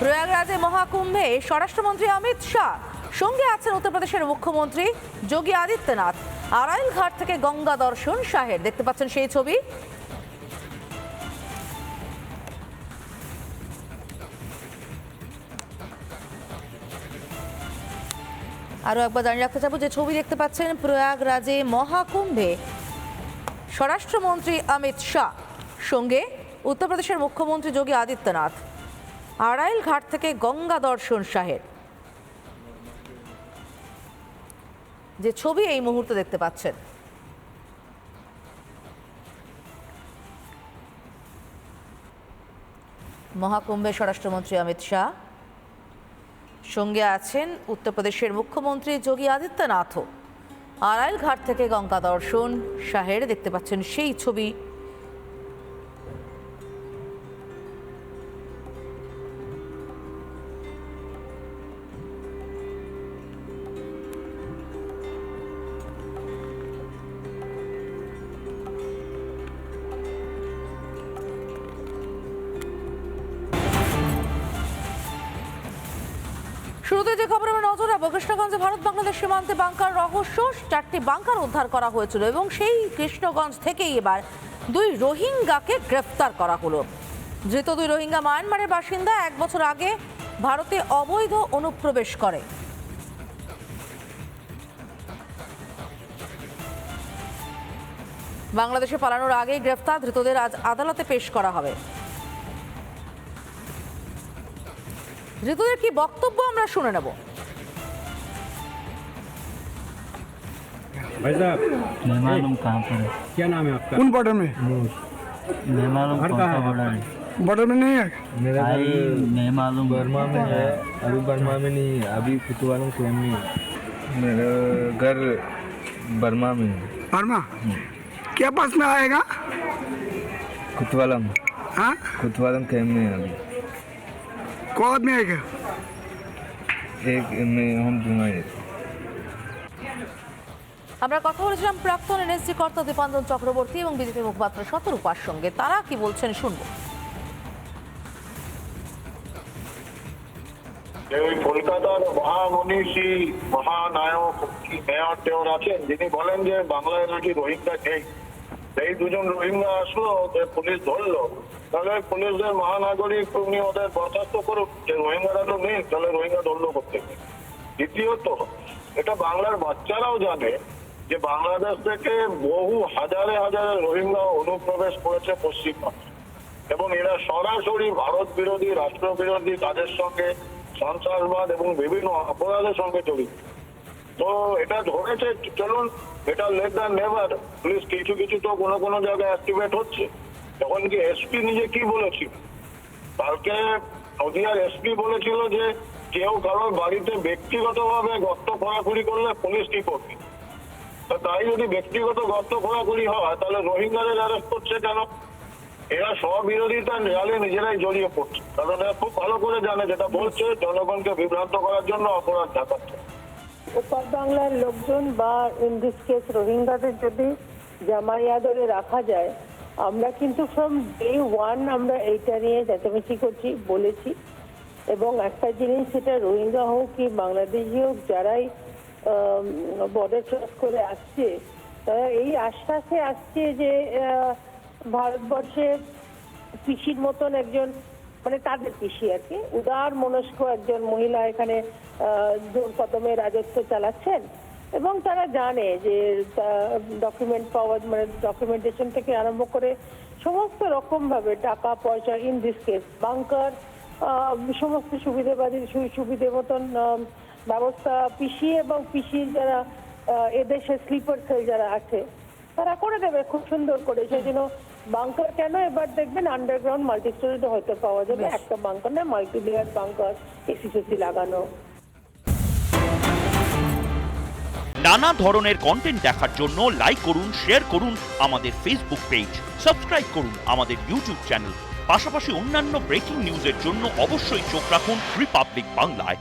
প্রয়াগরাজে মহাকুম্ভে স্বরাষ্ট্রমন্ত্রী অমিত শাহ, সঙ্গে আছেন উত্তরপ্রদেশের মুখ্যমন্ত্রী যোগী আদিত্যনাথ। আড়াইল ঘাট থেকে গঙ্গা দর্শন শাহের, দেখতে পাচ্ছেন সেই ছবি। আরও একবার জানিয়ে রাখতে চাবো যে ছবি দেখতে পাচ্ছেন প্রয়াগরাজে মহাকুম্ভে স্বরাষ্ট্রমন্ত্রী অমিত শাহ, সঙ্গে উত্তরপ্রদেশের মুখ্যমন্ত্রী যোগী আদিত্যনাথ। আড়াইল ঘাট থেকে গঙ্গা দর্শন শাহের। যে ছবি এই মুহূর্তে দেখতে পাচ্ছেন। মহাকুম্ভে স্বরাষ্ট্রমন্ত্রী অমিত শাহ। সঙ্গে আছেন উত্তরপ্রদেশের মুখ্যমন্ত্রী যোগী আদিত্যনাথও। আড়াইল ঘাট থেকে গঙ্গা দর্শন শাহের দেখতে পাচ্ছেন সেই ছবি শুরুতে যে খবরে আমরা নজর রাখব, কৃষ্ণগঞ্জে ভারত বাংলাদেশ সীমান্তে বাংকার রহস্য, চারটি বাংকার উদ্ধার করা হয়েছিল এবং সেই কৃষ্ণগঞ্জ থেকেই এবার দুই রোহিঙ্গাকে গ্রেফতার করা হলো। ধৃত দুই রোহিঙ্গা মায়ানমারের বাসিন্দা, এক বছর আগে ভারতে অবৈধ অনুপ্রবেশ করে। বাংলাদেশে পালানোর আগেই গ্রেফতার ধৃতদের আজ আদালতে পেশ করা হবে। ধৃতদের কি বক্তব্য আমরা শুনে নেব भाई साहब नहीं मालूम कहाँ पर है क्या नाम है आपका कौन बॉर्डर में नहीं मालूम घर कौन कहाँ सा है बॉर्डर है बॉर्डर में नहीं है मेरा भाई घर नहीं मालूम बर्मा में है अभी बर्मा में नहीं है अभी कुतवालम स्वयं में है मेरा घर बर्मा में है वर्मा क्या पास में आएगा कुतवालम हाँ कुतवालम कैम्प में है अभी कौन में आएगा एक में हम दूंगा एक আমরা কথা বলেছিলাম প্রাক্তন এনএসজি কর্তা দীপাঞ্জন চক্রবর্তী এবং বিজেপি মুখপাত্র শতরূপার সঙ্গে তারা কি বলছেন শুনবো যে ওই কলকাতার মহামনীষী মহানায়ক কি মেয়র টেয়র আছেন যিনি বলেন যে বাংলায় নাকি রোহিঙ্গা নেই এই দুজন রোহিঙ্গা আসলো, ওদের পুলিশ ধরলো। তাহলে পুলিশদের মহানাগরিক উনি ওদের বরখাস্ত করুক, যে রোহিঙ্গারা তো নেই, তাহলে রোহিঙ্গা ধরলো করতে দ্বিতীয়ত, এটা বাংলার বাচ্চারাও জানে যে বাংলাদেশ থেকে বহু হাজারে হাজারে রোহিঙ্গা অনুপ্রবেশ করেছে পশ্চিমবঙ্গে এবং এরা সরাসরি ভারত বিরোধী রাষ্ট্র বিরোধী কাজের সঙ্গে সন্ত্রাসবাদ এবং বিভিন্ন অপরাধের সঙ্গে জড়িত। তো এটা ধরেছে, চলুন, এটা লেট দ্যান নেভার পুলিশ কিছু কিছু তো কোনো কোনো জায়গায় অ্যাক্টিভেট হচ্ছে। তখন কি এসপি নিজে কি বলেছিল? কালকে নদিয়ার এসপি বলেছিল যে কেউ কারোর বাড়িতে ব্যক্তিগতভাবে গর্ত খোঁড়াখুড়ি করলে পুলিশ কি করবে তাই যদি ব্যক্তিগত গর্ত খোঁড়াখুড়ি হয়, তাহলে রোহিঙ্গাদের অ্যারেস্ট করছে কেন? এরা স্ববিরোধিতা জালে নিজেরাই জড়িয়ে পড়ছে। কারণ এরা খুব ভালো করে জানে, যেটা বলছে, জনগণকে বিভ্রান্ত করার জন্য অপরাধ দেখাচ্ছে। ওপার বাংলার লোকজন বা ইন দিস কেস রোহিঙ্গাদের যদি জামাইয়া ধরে রাখা যায় আমরা কিন্তু ফ্রম ডে ওয়ান আমরা এইটা নিয়ে চেঁচামেচি করছি বলেছি। এবং একটা জিনিস সেটা রোহিঙ্গা হোক কি বাংলাদেশি হোক যারাই বর্ডার ক্রস করে আসছে তারা এই আশ্বাসে আসছে যে আহ, ভারতবর্ষে পিসির মতন একজন মানে তাদের পিসি আর কি। উদার মনস্ক একজন মহিলা এখানে জোর কদমে রাজত্ব চালাচ্ছেন এবং তারা জানে যে ডকুমেন্ট পাওয়া মানে ডকুমেন্টেশন থেকে আরম্ভ করে সমস্ত রকম ভাবে টাকা, পয়সা ইন দিস কেস বাংকার সমস্ত সুবিধাবাদী, সু- সুবিধে মতন ব্যবস্থা পিসি এবং পিসির যারা এদেশে স্লিপার সেল যারা আছে, তারা করে দেবে খুব সুন্দর করে। সেই জন্য বাংকার কেন? এবার দেখবেন আন্ডারগ্রাউন্ড মাল্টি স্টোরেজও হয়তো পাওয়া যাবে। একটা বাংকার না মাল্টি লেয়ার বাংকার এসিসি লাগানো। নানা ধরনের কন্টেন্ট দেখার জন্য লাইক করুন শেয়ার করুন আমাদের ফেসবুক পেজ সাবস্ক্রাইব করুন আমাদের ইউটিউব চ্যানেল পাশাপাশি অন্যান্য ব্রেকিং নিউজের জন্য অবশ্যই চোখ রাখুন রিপাবলিক বাংলায়